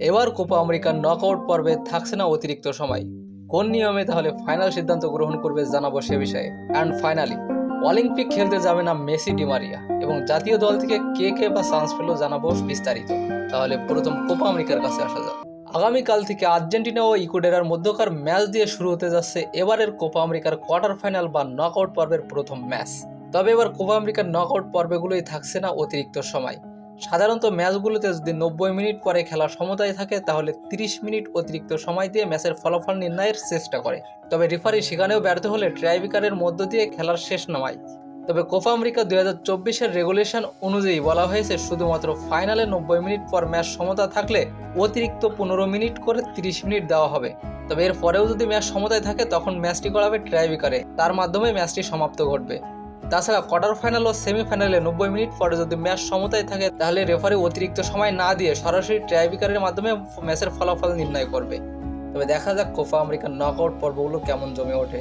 এবার কোপা আমেরিকার নকআউট পর্বে থাকছে না অতিরিক্ত সময়। কোন নিয়মে তাহলে ফাইনাল সিদ্ধান্ত গ্রহণ করবে জানাব সে বিষয়ে। অ্যান্ড ফাইনালি অলিম্পিক খেলতে যাবে না মেসি ডিমারিয়া এবং জাতীয় দল থেকে কে কে বা চান্স পেল জানাব বিস্তারিত। তাহলে প্রথম কোপা আমেরিকার কাছে আসা যাক। আগামীকাল থেকে আর্জেন্টিনা ও ইকুয়েডারের মধ্যকার ম্যাচ দিয়ে শুরু হতে যাচ্ছে এবারের কোপা আমেরিকার কোয়ার্টার ফাইনাল বা নকআউট পর্বের প্রথম ম্যাচ। তবে এবার কোপা আমেরিকার নকআউট পর্বগুলোই থাকছে না অতিরিক্ত সময়। সাধারণত ম্যাচগুলোতে যদি নব্বই মিনিট পরে খেলা সমতায় থাকে, তাহলে তিরিশ মিনিট অতিরিক্ত সময় দিয়ে ম্যাচের ফলাফল নির্ণয়ের চেষ্টা করে। তবে রেফারি সেখানেও ব্যর্থ হলে ট্রাইবিকারের মধ্য দিয়ে খেলার শেষ নামায়। তবে কোপা আমেরিকা দুই হাজার চব্বিশের রেগুলেশন অনুযায়ী বলা হয়েছে, শুধুমাত্র ফাইনালে নব্বই মিনিট পর ম্যাচ সমতা থাকলে অতিরিক্ত পনেরো মিনিট করে তিরিশ মিনিট দেওয়া হবে। তবে এর পরেও যদি ম্যাচ সমতায় থাকে, তখন ম্যাচটি গড়াবে ট্রাইবিকারে। তার মাধ্যমে ম্যাচটি সমাপ্ত ঘটবে। তাছাড়া কোয়ার্টার ফাইনাল ও সেমিফাইনালে নব্বই মিনিট পরে যদি ম্যাচ সমতায় থাকে, তাহলে রেফারি অতিরিক্ত সময় না দিয়ে সরাসরি ট্রাইবিকারের মাধ্যমে ম্যাচের ফলাফল নির্ণয় করবে। তবে দেখা যাক কোপা আমেরিকার নকআউট পর্বগুলো কেমন জমে ওঠে।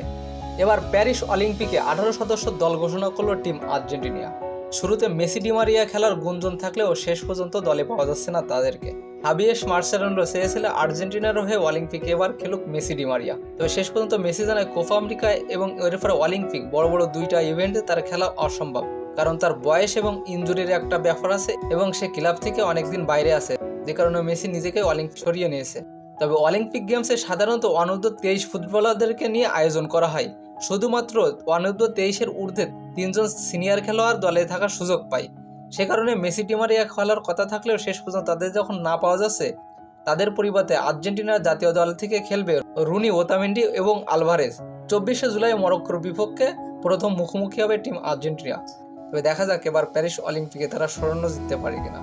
এবার প্যারিস অলিম্পিকে আঠারো সদস্য দল ঘোষণা করল টিম আর্জেন্টিনা শুরুতে মেসি ডিমারিয়া খেলার গুঞ্জন থাকলেও শেষ পর্যন্ত দলে পাওয়া যাচ্ছে না তাদেরকে। হাবিয়েস মার্সেলানো চেয়েছিল আর্জেন্টিনার হয়ে অলিম্পিকে এবার খেলুক মেসি ডিমারিয়া তবে শেষ পর্যন্ত মেসি জানায়, কোপা আমেরিকা এবং এরপরে অলিম্পিক বড় বড় দুইটা ইভেন্টে তার খেলা অসম্ভব। কারণ তার বয়স এবং ইনজুরির একটা ব্যাপার আছে এবং সে ক্লাব থেকে অনেকদিন বাইরে আছে, যে কারণে মেসি নিজেকে অলিম্পিক সরিয়ে নিয়েছে। তবে অলিম্পিক গেমসে সাধারণত অনূর্ধ্ব তেইশ ফুটবলারদেরকে নিয়ে আয়োজন করা হয়। শুধুমাত্র অনূর্ধ্ব তেইশের ঊর্ধ্বে তিনজন সিনিয়র খেলোয়াড় দলে থাকার সুযোগ পায়। সে কারণে মেসি টিমারিয়া খেলার কথা থাকলেও শেষ পর্যন্ত তাদের যখন না পাওয়া যাচ্ছে, তাদের পরিবর্তে আর্জেন্টিনার জাতীয় দল থেকে খেলবে রুনি ওতামেন্ডি এবং আলভারেজ। চব্বিশে জুলাই মরক্কোর বিপক্ষে প্রথম মুখোমুখি হবে টিম আর্জেন্টিনা। তবে দেখা যাক এবার প্যারিস অলিম্পিকে তারা স্বর্ণ জিততে পারে কিনা।